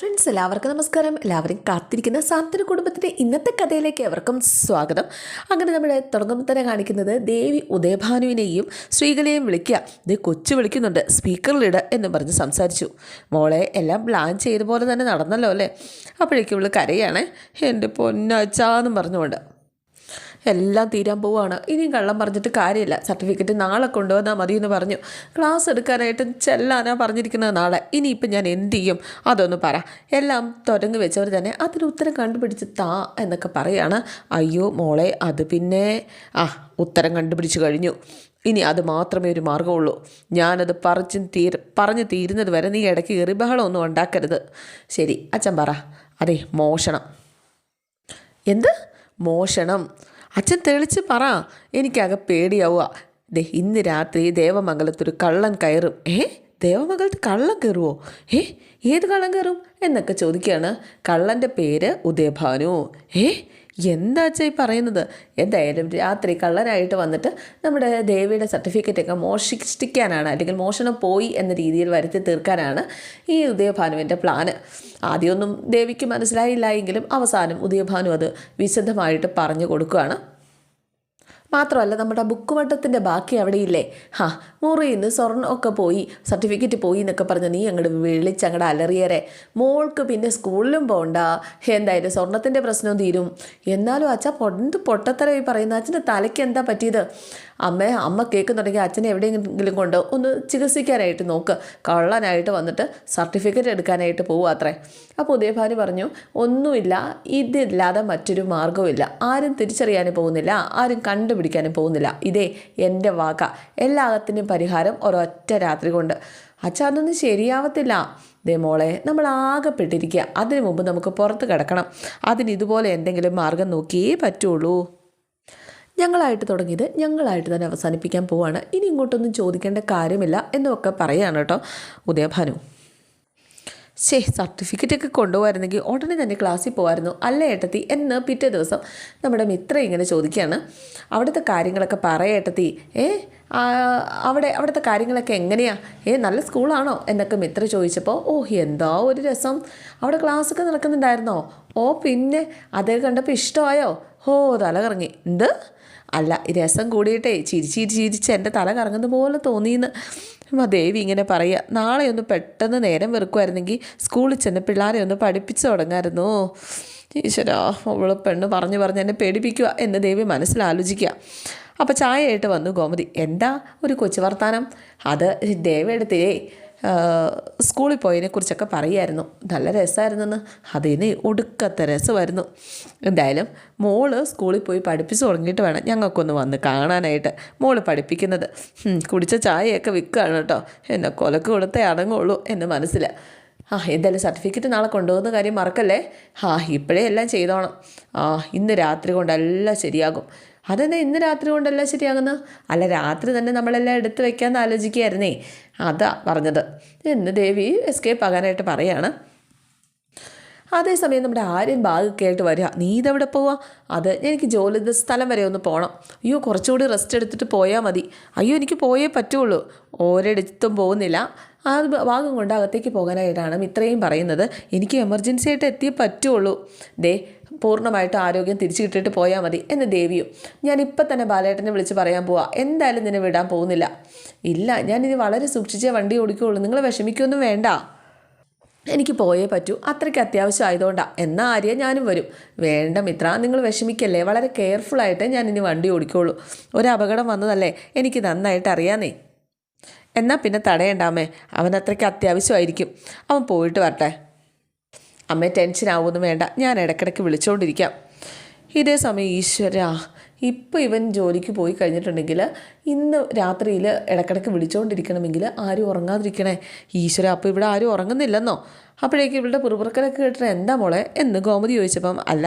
Friends എല്ലാവർക്കും നമസ്കാരം. എല്ലാവരും കാത്തിരിക്കുന്ന സാന്ത്വന കുടുംബത്തിന്റെ ഇന്നത്തെ കഥയിലേക്ക് എവർക്കും സ്വാഗതം. അങ്ങനെ നമ്മൾ തുടങ്ങുമ്പോൾ തന്നെ കാണിക്കുന്നത് ദേവി ഉദയഭാനുവിനെയും ശ്രീകലയെയും വിളിക്കുക. ഇത് കൊച്ചു വിളിക്കുന്നുണ്ട്. സ്പീക്കറിലിട എന്ന് പറഞ്ഞ് സംസാരിച്ചു. മോളെ എല്ലാം പ്ലാൻ ചെയ്ത പോലെ തന്നെ നടന്നല്ലോ അല്ലേ? അപ്പോഴേക്കും ഇവൾ കരയാണ്. എന്റെ പൊന്നച്ചാന്നും പറഞ്ഞുകൊണ്ട്. എല്ലാം തീരാൻ പോവുകയാണ് ഇനിയും കള്ളം പറഞ്ഞിട്ട് കാര്യമില്ല. സർട്ടിഫിക്കറ്റ് നാളെ കൊണ്ടുവന്നാൽ മതി എന്ന് പറഞ്ഞു. ക്ലാസ് എടുക്കാനായിട്ട് ചെല്ലാനാ പറഞ്ഞിരിക്കുന്നത് നാളെ. ഇനിയിപ്പം ഞാൻ എന്ത് ചെയ്യും? അതൊന്ന് പറ. എല്ലാം തുടങ്ങി വെച്ചവർ തന്നെ അതിന് ഉത്തരം കണ്ടുപിടിച്ച് താ എന്നൊക്കെ പറയാണ്. അയ്യോ മോളെ അത് പിന്നെ ആ ഉത്തരം കണ്ടുപിടിച്ച് കഴിഞ്ഞു. ഇനി അത് മാത്രമേ ഒരു മാർഗമുള്ളൂ ഞാനത് പറിച്ച് തീർ പറഞ്ഞ് തീരുന്നത് വരെ നീ ഇടയ്ക്ക് കയറി ബഹളമൊന്നും ഉണ്ടാക്കരുത്. ശരി അച്ഛൻ പറ. അതെ മോഷണം. എന്ത്? മോഷണം. അച്ഛൻ തെളിച്ച് പറ. എനിക്കകെ പേടിയാവുക. ദേ ഇന്ന് രാത്രി ദേവമംഗലത്തൊരു കള്ളൻ കയറും. ഏ? ദേവമംഗലത്ത് കള്ളൻ കയറുമോ ഏ ഏത് കള്ളൻ കയറും? എന്നൊക്കെ ചോദിക്കുകയാണ് കള്ളന്റെ പേര് ഉദയഭാനു. ഏ എന്താ ഈ പറയുന്നത്? എന്തായാലും രാത്രി കള്ളനായിട്ട് വന്നിട്ട് നമ്മുടെ ദേവിയുടെ സർട്ടിഫിക്കറ്റൊക്കെ മോഷ്ടിക്കാനാണ് അല്ലെങ്കിൽ മോഷണം പോയി എന്ന രീതിയിൽ വരുത്തി തീർക്കാനാണ് ഈ ഉദയഭാനുവിന്റെ പ്ലാന് ആദ്യമൊന്നും ദേവിക്ക് മനസ്സിലായില്ല എങ്കിലും അവസാനം ഉദയഭാനു അത് വിശദമായിട്ട് പറഞ്ഞു കൊടുക്കുകയാണ്. മാത്രമല്ല നമ്മുടെ ബുക്ക് വട്ടത്തിന്റെ ബാക്കി അവിടെ ഇല്ലേ ഹാ മുറിയിൽ നിന്ന് സ്വർണമൊക്കെ പോയി സർട്ടിഫിക്കറ്റ് പോയി എന്നൊക്കെ പറഞ്ഞ് നീ അങ്ങോട്ട് വിളിച്ച് അങ്ങോട്ട് അലറിയരെ. മോൾക്ക് പിന്നെ സ്കൂളിലും പോകണ്ട എന്തായാലും സ്വർണത്തിന്റെ പ്രശ്നവും തീരും. എന്നാലും അച്ഛൻ പൊണ്ട് പൊട്ടത്തരായി പറയുന്ന അച്ഛന്റെ തലയ്ക്ക് എന്താ പറ്റിയത്? അമ്മ അമ്മ കേൾക്കുന്നുണ്ടെങ്കിൽ അച്ഛനെ എവിടെയെങ്കിലും കൊണ്ട് ഒന്ന് ചികിത്സിക്കാനായിട്ട് നോക്ക്. കള്ളനായിട്ട് വന്നിട്ട് സർട്ടിഫിക്കറ്റ് എടുക്കാനായിട്ട് പോവുക അത്രേ. അപ്പോൾ ഉദയഭാനു പറഞ്ഞു ഒന്നുമില്ല ഇതില്ലാതെ മറ്റൊരു മാർഗവുമില്ല ആരും തിരിച്ചറിയാനും പോകുന്നില്ല ആരും കണ്ടുപിടിക്കാനും പോകുന്നില്ല. ഇതേ എന്റെ വാക്ക. എല്ലാത്തിനും പരിഹാരം ഒരൊറ്റ രാത്രി കൊണ്ട്. അച്ഛാ അതൊന്നും ശരിയാവത്തില്ല. ദേ മോളെ നമ്മൾ ആകെപ്പെട്ടിരിക്കുക. അതിനു മുമ്പ് നമുക്ക് പുറത്ത് കിടക്കണം. അതിന് ഇതുപോലെ എന്തെങ്കിലും മാർഗം നോക്കിയേ പറ്റുള്ളൂ. ഞങ്ങളായിട്ട് തുടങ്ങിയത് ഞങ്ങളായിട്ട് തന്നെ അവസാനിപ്പിക്കാൻ പോവാണ്. ഇനി ഇങ്ങോട്ടൊന്നും ചോദിക്കേണ്ട കാര്യമില്ല എന്നൊക്കെ പറയുകയാണ് കേട്ടോ ഉദയഭാനു ശേ സർട്ടിഫിക്കറ്റൊക്കെ കൊണ്ടുപോകായിരുന്നെങ്കിൽ ഉടനെ തന്നെ ക്ലാസ്സിൽ പോകുമായിരുന്നു അല്ല ഏട്ടത്തി എന്ന് പിറ്റേ ദിവസം നമ്മുടെ മിത്ര ഇങ്ങനെ ചോദിക്കുകയാണ് അവിടുത്തെ കാര്യങ്ങളൊക്കെ പറയേട്ടത്തി ഏ അവിടെ അവിടുത്തെ കാര്യങ്ങളൊക്കെ എങ്ങനെയാ? ഏ നല്ല സ്കൂളാണോ? എന്നൊക്കെ മിത്ര ചോദിച്ചപ്പോൾ ഓ എന്താ ഒരു രസം. അവിടെ ക്ലാസ്സൊക്കെ നടക്കുന്നുണ്ടായിരുന്നോ? ഓ പിന്നെ അതേ കണ്ടപ്പോൾ ഇഷ്ടമായോ? ഹോ തല കറങ്ങി എന്ത്? അല്ല രസം കൂടിയിട്ടേ ചിരിച്ച് ചിരിച്ച് എന്റെ തല കറങ്ങുന്ന പോലെ തോന്നിയെന്ന് ദേവി ഇങ്ങനെ പറയുക. നാളെ ഒന്ന് പെട്ടെന്ന് നേരം വെറുക്കുമായിരുന്നെങ്കിൽ സ്കൂളിൽ ചെന്ന് പിള്ളേരെ ഒന്ന് പഠിപ്പിച്ച് തുടങ്ങായിരുന്നു. ഈശ്വരാ അവൾ പെണ്ണ് പറഞ്ഞു പറഞ്ഞ് എന്നെ പേടിപ്പിക്കുക എന്ന് ദേവി മനസ്സിലാലോചിക്കുക അപ്പോൾ ചായയായിട്ട് വന്നു ഗോമതി. എന്താ ഒരു കൊച്ചു വർത്താനം? അത് ദേവിയെടുത്തില്ലേ സ്കൂളിൽ പോയതിനെ കുറിച്ചൊക്കെ പറയുമായിരുന്നു നല്ല രസമായിരുന്നെന്ന്. അതിന് ഒടുക്കത്തെ രസമായിരുന്നു. എന്തായാലും മോൾ സ്കൂളിൽ പോയി പഠിപ്പിച്ച് തുടങ്ങിയിട്ട് വേണം ഞങ്ങൾക്കൊന്ന് വന്ന് കാണാനായിട്ട്. മോൾ പഠിപ്പിക്കുന്നത്. കുടിച്ച ചായയൊക്കെ വിൽക്കുകയാണ് കേട്ടോ. എന്നെ കൊലക്ക് കൊടുത്തേ അടങ്ങുള്ളൂ എന്ന് മനസ്സിൽ. ആ എന്തായാലും സർട്ടിഫിക്കറ്റ് നാളെ കൊണ്ടുപോകുന്ന കാര്യം മറക്കല്ലേ? ആ ഇപ്പോഴേ എല്ലാം ചെയ്തോണം. ആ ഇന്ന് രാത്രി കൊണ്ടെല്ലാം ശരിയാകും. അതെന്താ ഇന്ന് രാത്രി കൊണ്ടല്ല ശരിയാകുന്നത് അല്ല രാത്രി തന്നെ നമ്മളെല്ലാം എടുത്തു വെക്കാമെന്ന് ആലോചിക്കുകയായിരുന്നേ. അതാ പറഞ്ഞത്. എന്ന് ദേവി എസ്കേപ്പ് ആകാനായിട്ട് പറയാണ്. അതേസമയം നമ്മുടെ ആര്യൻ ബാഗൊക്കെ ആയിട്ട് വരിക. നീ ഇതെവിടെ പോവാ? അത് എനിക്ക് ജോലി സ്ഥലം വരെ ഒന്ന് പോകണം അയ്യോ കുറച്ചുകൂടി റെസ്റ്റ് എടുത്തിട്ട് പോയാൽ മതി. അയ്യോ എനിക്ക് പോയേ പറ്റുള്ളൂ. ഒരിടത്തും പോകുന്നില്ല. ആ ഭാഗം കൊണ്ട് അകത്തേക്ക് പോകാനായിട്ടാണ് ഇത്രയും പറയുന്നത്. എനിക്ക് എമർജൻസി ആയിട്ട് എത്തിയേ പറ്റുള്ളൂ. ദേ പൂർണമായിട്ട് ആരോഗ്യം തിരിച്ചു കിട്ടിയിട്ട് പോയാൽ മതി എന്ന് ദേവിയും. ഞാൻ ഇപ്പം തന്നെ ബാലേട്ടനെ വിളിച്ച് പറയാൻ പോവാ. എന്തായാലും നിന്നെ വിടാൻ പോകുന്നില്ല. ഇല്ല ഞാനിത് വളരെ സൂക്ഷിച്ചേ വണ്ടി ഓടിക്കുകയുള്ളൂ നിങ്ങൾ വിഷമിക്കൊന്നും വേണ്ട. എനിക്ക് പോയേ പറ്റൂ. അത്രയ്ക്ക് അത്യാവശ്യം ആയതുകൊണ്ടാണ് എന്നാൽ ആര്യ ഞാനും വരും. വേണ്ട മിത്ര നിങ്ങൾ വിഷമിക്കല്ലേ. വളരെ കെയർഫുള്ളായിട്ട് ഞാൻ ഇനി വണ്ടി ഓടിക്കുള്ളൂ ഒരു അപകടം വന്നതല്ലേ. എനിക്ക് നന്നായിട്ട് അറിയാന്നേ. എന്നാൽ പിന്നെ തടയണ്ടാമേ അവൻ അത്രയ്ക്ക് അത്യാവശ്യമായിരിക്കും. അവൻ പോയിട്ട് വരട്ടെ. അമ്മേ ടെൻഷൻ ആവുമെന്ന് വേണ്ട. ഞാൻ ഇടയ്ക്കിടയ്ക്ക് വിളിച്ചുകൊണ്ടിരിക്കാം ഇതേ സമയം ഈശ്വര ഇപ്പോൾ ഇവൻ ജോലിക്ക് പോയി കഴിഞ്ഞിട്ടുണ്ടെങ്കിൽ ഇന്ന് രാത്രിയിൽ ഇടക്കിടക്ക് വിളിച്ചുകൊണ്ടിരിക്കണമെങ്കിൽ ആരും ഉറങ്ങാതിരിക്കണേ. ഈശ്വര അപ്പോൾ ഇവിടെ ആരും ഉറങ്ങുന്നില്ലെന്നോ? അപ്പോഴേക്കും ഇവളുടെ പുറപ്പുറക്കലൊക്കെ കേട്ടിട്ട് എന്താ മോളെ? എന്ന് ഗോമതി ചോദിച്ചപ്പം അല്ല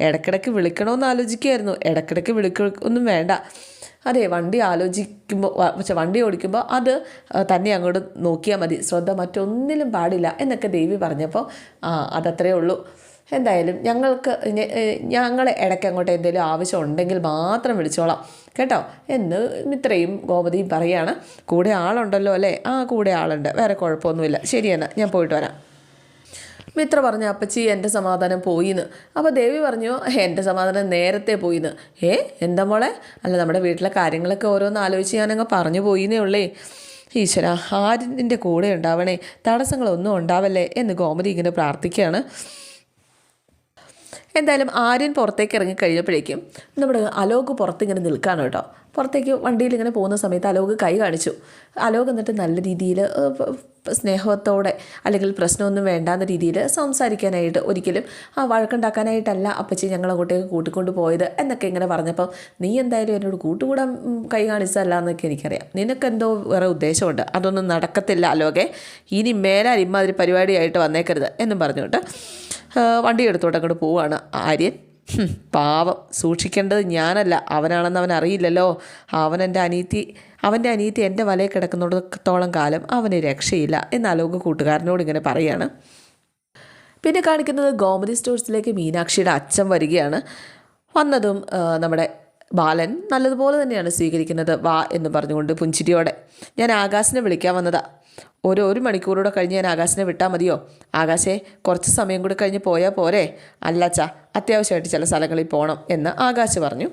ഇടക്കിടക്ക് വിളിക്കണമെന്ന് ആലോചിക്കുകയായിരുന്നു. ഇടക്കിടക്ക് വിളിക്ക ഒന്നും വേണ്ട. അതെ വണ്ടി ആലോചിക്കുമ്പോൾ പക്ഷെ വണ്ടി ഓടിക്കുമ്പോൾ അത് തന്നെ അങ്ങോട്ട് നോക്കിയാൽ മതി. ശ്രദ്ധ മറ്റൊന്നിലും പാടില്ല എന്നൊക്കെ ദേവി പറഞ്ഞപ്പോൾ ആ അതത്രേ ഉള്ളൂ. എന്തായാലും ഞങ്ങൾക്ക് ഞങ്ങൾ ഞങ്ങളെ ഇടയ്ക്ക് അങ്ങോട്ട് എന്തെങ്കിലും ആവശ്യം ഉണ്ടെങ്കിൽ മാത്രം വിളിച്ചോളാം. കേട്ടോ? എന്ന് മിത്രയും ഗോമതിയും പറയാണ്. കൂടെ ആളുണ്ടല്ലോ അല്ലേ? ആ കൂടെ ആളുണ്ട്. വേറെ കുഴപ്പമൊന്നുമില്ല. ശരിയെന്നാ ഞാൻ പോയിട്ട് വരാം. മിത്ര പറഞ്ഞു അപ്പച്ചി എന്റെ സമാധാനം പോയിന്ന്. അപ്പോൾ ദേവി പറഞ്ഞു എന്റെ സമാധാനം നേരത്തെ പോയിന്ന്. ഏ? എന്താ മോളെ? അല്ല നമ്മുടെ വീട്ടിലെ കാര്യങ്ങളൊക്കെ ഓരോന്ന് ആലോചിച്ച് ഞാനങ്ങ് പറഞ്ഞു പോയിന്നേ ഉള്ളേ. ഈശ്വര ആരിന്റെ കൂടെ ഉണ്ടാവണേ? തടസ്സങ്ങളൊന്നും ഉണ്ടാവല്ലേ? എന്ന് ഗോമതി ഇങ്ങനെ പ്രാർത്ഥിക്കുകയാണ്. എന്തായാലും ആര്യൻ പുറത്തേക്ക് ഇറങ്ങി കഴിഞ്ഞപ്പോഴേക്കും നമ്മുടെ അലോക് പുറത്തിങ്ങനെ നിൽക്കുകയാണ് കേട്ടോ. പുറത്തേക്ക് വണ്ടിയിൽ ഇങ്ങനെ പോകുന്ന സമയത്ത് അലോക് കൈ കാണിച്ചു. അലോക് എന്നിട്ട് നല്ല രീതിയിൽ സ്നേഹത്തോടെ അല്ലെങ്കിൽ പ്രശ്നമൊന്നും വേണ്ടാന്ന രീതിയിൽ സംസാരിക്കാനായിട്ട് ഒരിക്കലും ആ വഴക്കുണ്ടാക്കാനായിട്ടല്ല അപ്പച്ചി ഞങ്ങൾ അങ്ങോട്ടേക്ക് കൂട്ടിക്കൊണ്ട് പോയത് എന്നൊക്കെ ഇങ്ങനെ പറഞ്ഞപ്പം നീ എന്തായാലും എന്നോട് കൂട്ടുകൂടാൻ കൈ കാണിച്ചതല്ല എന്നൊക്കെ എനിക്കറിയാം. നിനക്കെന്തോ വേറെ ഉദ്ദേശമുണ്ട്. അതൊന്നും നടക്കത്തില്ല അലോകെ. ഇനി മേലാൽ ഇമ്മാതിരി പരിപാടിയായിട്ട് വന്നേക്കരുത് എന്നും പറഞ്ഞുകൊണ്ട് വണ്ടി എടുത്തോട്ട് അങ്ങോട്ട് പോവുകയാണ് ആര്യൻ. പാവം. സൂക്ഷിക്കേണ്ടത് ഞാനല്ല. അവനാണെന്ന് അവൻ അറിയില്ലല്ലോ. അവൻ എന്റെ അനീതി അവന്റെ അനീതി എന്റെ വലയിൽ കിടക്കുന്നിടത്തോളം കാലം അവന് രക്ഷയില്ല എന്ന് അലോക കൂട്ടുകാരനോട് ഇങ്ങനെ പറയാണ്. പിന്നെ കാണിക്കുന്നത് ഗോമതി സ്റ്റോഴ്സിലേക്ക് മീനാക്ഷിയുടെ അച്ഛൻ വരികയാണ്. വന്നതും നമ്മുടെ ബാലൻ നല്ലതുപോലെ തന്നെയാണ് സ്വീകരിക്കുന്നത്. വാ എന്ന് പറഞ്ഞുകൊണ്ട് പുഞ്ചിരിയോടെ. ഞാൻ ആകാശിനെ വിളിക്കാൻ വന്നതാ. ഒരു ഒരു മണിക്കൂറൂടെ കഴിഞ്ഞ് ഞാൻ ആകാശിനെ വിട്ടാൽ മതിയോ? ആകാശേ കുറച്ച് സമയം കൂടി കഴിഞ്ഞ് പോയാൽ പോരെ? അല്ലച്ചാ അത്യാവശ്യമായിട്ട് ചില സ്ഥലങ്ങളിൽ പോകണം എന്ന് ആകാശ് പറഞ്ഞു.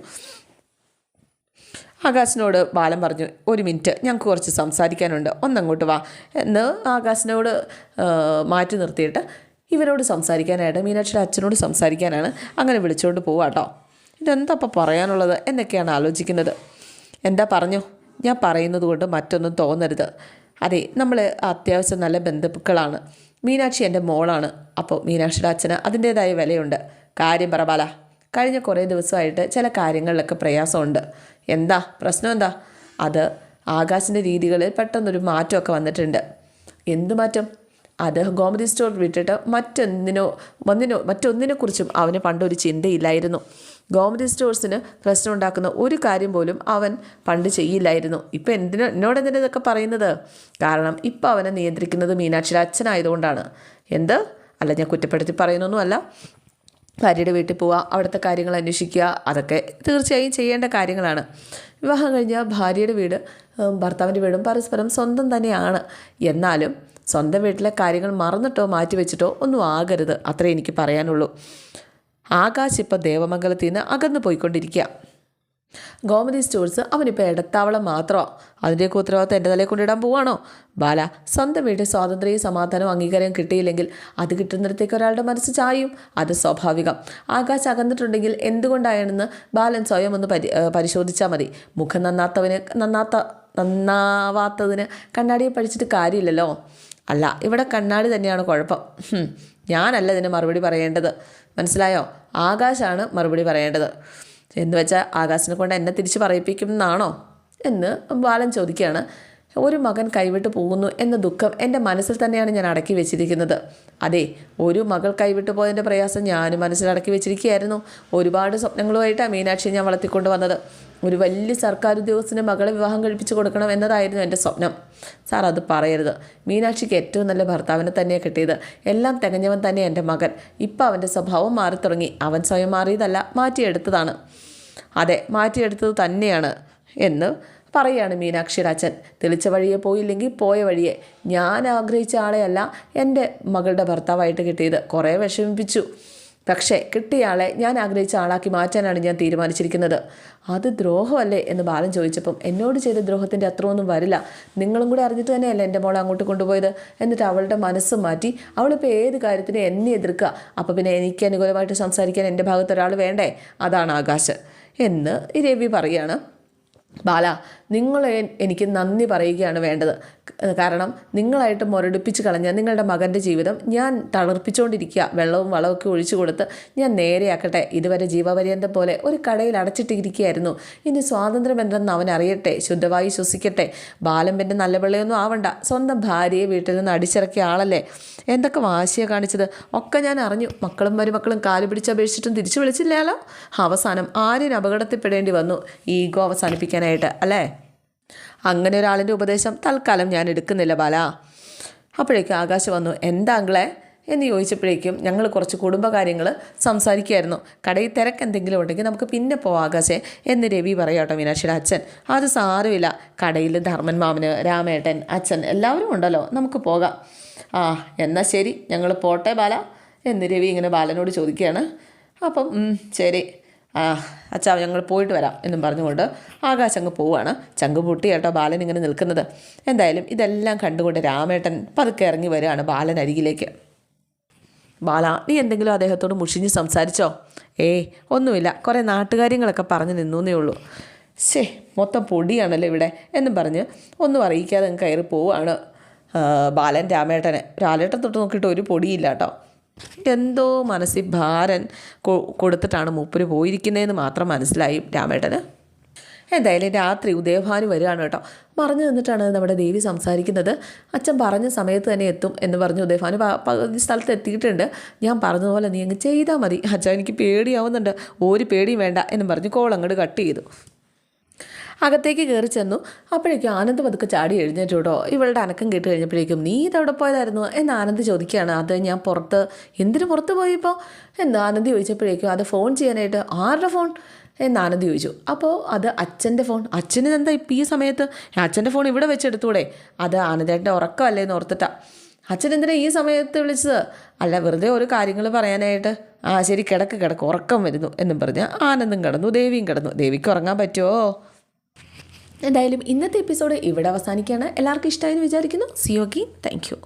ആകാശിനോട് ബാലൻ പറഞ്ഞു ഒരു മിനിറ്റ് ഞങ്ങൾക്ക് കുറച്ച് സംസാരിക്കാനുണ്ട്. ഒന്നങ്ങോട്ട് വാ. എന്ന് ആകാശിനോട് മാറ്റി നിർത്തിയിട്ട് ഇവരോട് സംസാരിക്കാനായിട്ട് മീനാക്ഷിയുടെ അച്ഛനോട് സംസാരിക്കാനാണ് അങ്ങനെ വിളിച്ചുകൊണ്ട് പോവാട്ടോ ഇതെന്താ പറയാനുള്ളത്? എന്നൊക്കെയാണ് ആലോചിക്കുന്നത്. എന്താ പറഞ്ഞു? ഞാൻ പറയുന്നത് കൊണ്ട് മറ്റൊന്നും തോന്നരുത്. അതെ നമ്മൾ അത്യാവശ്യം നല്ല ബന്ധുക്കളാണ്. മീനാക്ഷി എന്റെ മോളാണ്. അപ്പോൾ മീനാക്ഷിയുടെ അച്ഛന് അതിന്റേതായ വിലയുണ്ട്. കാര്യം പറ ബാല കഴിഞ്ഞ കുറേ ദിവസമായിട്ട് ചില കാര്യങ്ങളിലൊക്കെ പ്രയാസമുണ്ട്. എന്താ? പ്രശ്നം എന്താ? അത് ആകാശിന്റെ രീതികളിൽ പെട്ടെന്നൊരു മാറ്റമൊക്കെ വന്നിട്ടുണ്ട്. എന്തു മാറ്റം? അത് ഗോമതി സ്റ്റോർ വിട്ടിട്ട് മറ്റൊന്നിനോ ഒന്നിനോ മറ്റൊന്നിനെക്കുറിച്ചും അവന് പണ്ടൊരു ചിന്തയില്ലായിരുന്നു. ഗോമതി സ്റ്റോഴ്സിന് പ്രശ്നം ഉണ്ടാക്കുന്ന ഒരു കാര്യം പോലും അവൻ പണ്ട് ചെയ്യില്ലായിരുന്നു. ഇപ്പം എന്തിനോ എന്നോട് എന്തിനാ ഇതൊക്കെ പറയുന്നത്? കാരണം ഇപ്പം അവനെ നിയന്ത്രിക്കുന്നത് മീനാക്ഷിയുടെ അച്ഛനായതുകൊണ്ടാണ്. എന്ത്? അല്ല ഞാൻ കുറ്റപ്പെടുത്തി പറയുന്നൊന്നുമല്ല. ഭാര്യയുടെ വീട്ടിൽ പോവുക അവിടുത്തെ കാര്യങ്ങൾ അന്വേഷിക്കുക അതൊക്കെ തീർച്ചയായും ചെയ്യേണ്ട കാര്യങ്ങളാണ്. വിവാഹം കഴിഞ്ഞാൽ ഭാര്യയുടെ വീട് ഭർത്താവിന്റെ വീടും പരസ്പരം സ്വന്തം തന്നെയാണ്. എന്നാലും സ്വന്തം വീട്ടിലെ കാര്യങ്ങൾ മറന്നിട്ടോ മാറ്റി വെച്ചിട്ടോ ഒന്നും ആകരുത്. അത്രേ എനിക്ക് പറയാനുള്ളൂ. ആകാശ് ഇപ്പോൾ ദേവമംഗലത്തിൽ നിന്ന് അകന്നു പോയിക്കൊണ്ടിരിക്കുക ഗോമതി സ്റ്റോഴ്സ് അവനിപ്പോൾ ഇടത്താവളം മാത്രമോ അതിന്റെയൊക്കെ ഉത്തരവാദിത്തം എന്റെ തലയിൽ കൊണ്ടിടാൻ പോവാണോ? ബാല സ്വന്തം വീട്ടിൽ സ്വാതന്ത്ര്യവും സമാധാനവും അംഗീകാരവും കിട്ടിയില്ലെങ്കിൽ അത് കിട്ടുന്നിടത്തേക്ക് ഒരാളുടെ മനസ്സ് ചായും. അത് സ്വാഭാവികം. ആകാശ് അകന്നിട്ടുണ്ടെങ്കിൽ എന്തുകൊണ്ടാണെന്ന് ബാലൻ സ്വയം ഒന്ന് പരി പരിശോധിച്ചാൽ മതി. മുഖം നന്നാത്തവന് നന്നാത്ത നന്നാവാത്തതിന് കണ്ണാടിയെ പഠിച്ചിട്ട് കാര്യമില്ലല്ലോ. അല്ല ഇവിടെ കണ്ണാടി തന്നെയാണ് കുഴപ്പം. ഞാനല്ല ഇതിന് മറുപടി പറയേണ്ടത്. മനസ്സിലായോ? ആകാശാണ് മറുപടി പറയേണ്ടത്. എന്ന് വെച്ചാൽ ആകാശിനെ കൊണ്ട് എന്നെ തിരിച്ച് പറയിപ്പിക്കുമെന്നാണോ? എന്ന് ബാലൻ ചോദിക്കുകയാണ്. ഒരു മകൻ കൈവിട്ട് പോകുന്നു എന്ന ദുഃഖം എന്റെ മനസ്സിൽ തന്നെയാണ് ഞാൻ അടക്കി വെച്ചിരിക്കുന്നത്. അതെ ഒരു മകൾ കൈവിട്ട് പോയതിന്റെ പ്രയാസം ഞാനും മനസ്സിൽ അടക്കി വെച്ചിരിക്കുകയായിരുന്നു. ഒരുപാട് സ്വപ്നങ്ങളുമായിട്ടാണ് മീനാക്ഷി ഞാൻ വളർത്തിക്കൊണ്ട് വന്നത്. ഒരു വലിയ സർക്കാർ ഉദ്യോഗസ്ഥന് മകളെ വിവാഹം കഴിപ്പിച്ച് കൊടുക്കണം എന്നതായിരുന്നു എന്റെ സ്വപ്നം. സാർ അത് പറയരുത്. മീനാക്ഷിക്ക് ഏറ്റവും നല്ല ഭർത്താവിനെ തന്നെയാണ് കിട്ടിയത്. എല്ലാം തികഞ്ഞവൻ തന്നെ എന്റെ മകൻ. ഇപ്പോൾ അവന്റെ സ്വഭാവം മാറി തുടങ്ങി അവൻ സ്വയം മാറിയതല്ല മാറ്റിയെടുത്തതാണ്. അതെ മാറ്റിയെടുത്തത് തന്നെയാണ് എന്ന് പറയുകയാണ് മീനാക്ഷിയുടെ അച്ഛൻ. തെളിച്ച വഴിയെ പോയില്ലെങ്കിൽ പോയ വഴിയെ. ഞാൻ ആഗ്രഹിച്ച ആളെയല്ല എന്റെ മകളുടെ ഭർത്താവായിട്ട് കിട്ടിയത്. കുറേ വിഷമിപ്പിച്ചു. പക്ഷേ കിട്ടിയ ആളെ ഞാൻ ആഗ്രഹിച്ച ആളാക്കി മാറ്റാനാണ് ഞാൻ തീരുമാനിച്ചിരിക്കുന്നത്. അത് ദ്രോഹമല്ലേ? എന്ന് ബാലൻ ചോദിച്ചപ്പം എന്നോട് ചെയ്ത ദ്രോഹത്തിന്റെ അത്രയൊന്നും വരില്ല. നിങ്ങളും കൂടെ അറിഞ്ഞിട്ട് തന്നെയല്ലേ എന്റെ മോളെ അങ്ങോട്ട് കൊണ്ടുപോയത്? എന്നിട്ട് അവളുടെ മനസ്സ് മാറ്റി അവളിപ്പോൾ ഏത് കാര്യത്തിനും എന്നെ എതിർക്കുക അപ്പോൾ പിന്നെ എനിക്ക് അനുകൂലമായിട്ട് സംസാരിക്കാൻ എന്റെ ഭാഗത്ത് ഒരാൾ വേണ്ടേ? അതാണ് ആകാശ്. എന്ന് രവി പറയാണ്. ബാല നിങ്ങൾ എനിക്ക് നന്ദി പറയുകയാണ് വേണ്ടത്. കാരണം നിങ്ങളായിട്ട് മുരടിപ്പിച്ച് കളഞ്ഞ നിങ്ങളുടെ മകന്റെ ജീവിതം ഞാൻ തളർപ്പിച്ചുകൊണ്ടിരിക്കുക വെള്ളവും വളമൊക്കെ ഒഴിച്ചു കൊടുത്ത് ഞാൻ നേരെയാക്കട്ടെ. ഇതുവരെ ജീവപര്യന്തം പോലെ ഒരു കടയിൽ അടച്ചിട്ടിരിക്കുകയായിരുന്നു. ഇനി സ്വാതന്ത്ര്യം എന്തെന്ന് അവൻ അറിയട്ടെ. ശുദ്ധവായു ശ്വസിക്കട്ടെ. ബാലം ബാലമ്പന്റെ നല്ല പിള്ളയൊന്നും ആവണ്ട. സ്വന്തം ഭാര്യയെ വീട്ടിൽ നിന്ന് അടിച്ചിറക്കിയ ആളല്ലേ? എന്തൊക്കെ വാശിയാണ് കാണിച്ചത്? ഒക്കെ ഞാൻ അറിഞ്ഞു. മക്കളും മരുമക്കളും കാൽ പിടിച്ചപേക്ഷിച്ചിട്ടും തിരിച്ചു വിളിച്ചില്ലല്ലോ അവസാനം ആര്യൻ അപകടത്തിൽപ്പെടേണ്ടി വന്നു. ഈഗോ അവസാനിപ്പിക്കാനായിട്ട്. അല്ലേ? അങ്ങനെ ഒരാളിന്റെ ഉപദേശം തൽക്കാലം ഞാൻ എടുക്കുന്നില്ല ബാല. അപ്പോഴേക്കും ആകാശ് വന്നു എന്താങ്കളെ എന്ന് ചോദിച്ചപ്പോഴേക്കും ഞങ്ങൾ കുറച്ച് കുടുംബകാര്യങ്ങൾ സംസാരിക്കുമായിരുന്നു കടയിൽ തിരക്ക് എന്തെങ്കിലും ഉണ്ടെങ്കിൽ നമുക്ക് പിന്നെ പോവാം ആകാശേ എന്ന് രവി പറയാട്ടോ മീനാക്ഷിയുടെ അച്ഛൻ. അത് സാരമില്ല. കടയിൽ ധർമ്മൻ മാമന് രാമേട്ടൻ അച്ഛൻ എല്ലാവരും ഉണ്ടല്ലോ. നമുക്ക് പോകാം. ആ എന്നാൽ ശരി. ഞങ്ങൾ പോട്ടെ ബാല എന്ന് രവി ഇങ്ങനെ ബാലനോട് ചോദിക്കുകയാണ്. അപ്പം ശരി. അച്ഛാ ഞങ്ങൾ പോയിട്ട് വരാം എന്നും പറഞ്ഞുകൊണ്ട് ആകാശ് അങ്ങ് പോവുകയാണ് ചങ്ക് പൊട്ടി കേട്ടോ ബാലൻ ഇങ്ങനെ നിൽക്കുന്നത്. എന്തായാലും ഇതെല്ലാം കണ്ടുകൊണ്ട് രാമേട്ടൻ പതുക്കെ ഇറങ്ങി വരികയാണ് ബാലൻ അരികിലേക്ക്. ബാല നീ എന്തെങ്കിലും അദ്ദേഹത്തോട് മുഷിഞ്ഞ് സംസാരിച്ചോ? ഏയ് ഒന്നുമില്ല. കുറേ നാട്ടുകാര്യങ്ങളൊക്കെ പറഞ്ഞു നിന്നേ ഉള്ളൂ. ശേ മൊത്തം പൊടിയാണല്ലോ ഇവിടെ എന്നും പറഞ്ഞ് ഒന്നും അറിയിക്കാതെ കയറി പോവുകയാണ് ബാലൻ രാമേട്ടനെ. രാലേട്ടൻ തൊട്ട് നോക്കിയിട്ട് ഒരു പൊടിയില്ല കേട്ടോ. എന്തോ മനസ്സിൽ ഭാരൻ കൊടുത്തിട്ടാണ് മൂപ്പര് പോയിരിക്കുന്നതെന്ന് മാത്രം മനസ്സിലായി രാമേട്ടന്. എന്തായാലും രാത്രി ഉദയഭാനു വരികയാണ് കേട്ടോ. മറഞ്ഞു നിന്നിട്ടാണ് നമ്മുടെ ദേവി സംസാരിക്കുന്നത്. അച്ഛൻ പറഞ്ഞ സമയത്ത് തന്നെ എത്തും എന്ന് പറഞ്ഞു ഉദയഭാനു. പകുതി സ്ഥലത്ത് എത്തിയിട്ടുണ്ട്. ഞാൻ പറഞ്ഞതുപോലെ നീ അങ്ങ് ചെയ്താൽ മതി. അച്ഛൻ എനിക്ക് പേടിയാവുന്നുണ്ട്. ഒരു പേടിയും വേണ്ട എന്നും പറഞ്ഞ് കോൾ കട്ട് ചെയ്തു. അകത്തേക്ക് കയറി ചെന്നു. അപ്പോഴേക്കും ആനന്ദ് പതുക്കെ ചാടി എഴുന്നേറ്റു ഇവളുടെ അനക്കം കേട്ട് കഴിഞ്ഞപ്പോഴേക്കും നീ ഇതവിടെ പോയതായിരുന്നു? എന്ന് ആനന്ദ് ചോദിക്കുകയാണ്. അത് ഞാൻ പുറത്ത് എന്തിനു പുറത്ത് പോയിപ്പോൾ എന്ന് ആനന്ദ് ചോദിച്ചപ്പോഴേക്കും അത് ഫോൺ ചെയ്യാനായിട്ട് ആരുടെ ഫോൺ എന്ന് ആനന്ദ് ചോദിച്ചു. അപ്പോൾ അത് അച്ഛന്റെ ഫോൺ. അച്ഛന് എന്താ ഇപ്പം ഈ സമയത്ത്? അച്ഛന്റെ ഫോൺ ഇവിടെ വെച്ചെടുത്തൂടെ അത് ആനന്ദേട്ടന്റെ ഉറക്കമല്ലേ എന്ന് ഓർത്തിട്ടാ. അച്ഛൻ എന്തിനാ ഈ സമയത്ത് വിളിച്ചത്? അല്ല വെറുതെ ഒരു കാര്യങ്ങൾ പറയാനായിട്ട്. ആ ശരി കിടക്ക് കിടക്ക്. ഉറക്കം വരുന്നു എന്നും പറഞ്ഞ് ആനന്ദം കിടന്നു. ദേവിയും കിടന്നു. ദേവിക്ക് ഉറങ്ങാൻ പറ്റുമോ എന്തായാലും ഇന്നത്തെ എപ്പിസോഡ് ഇവിടെ അവസാനിക്കുകയാണ്. എല്ലാവർക്കും ഇഷ്ടമായെന്ന് വിചാരിക്കുന്നു. സിയോക്കി താങ്ക് യു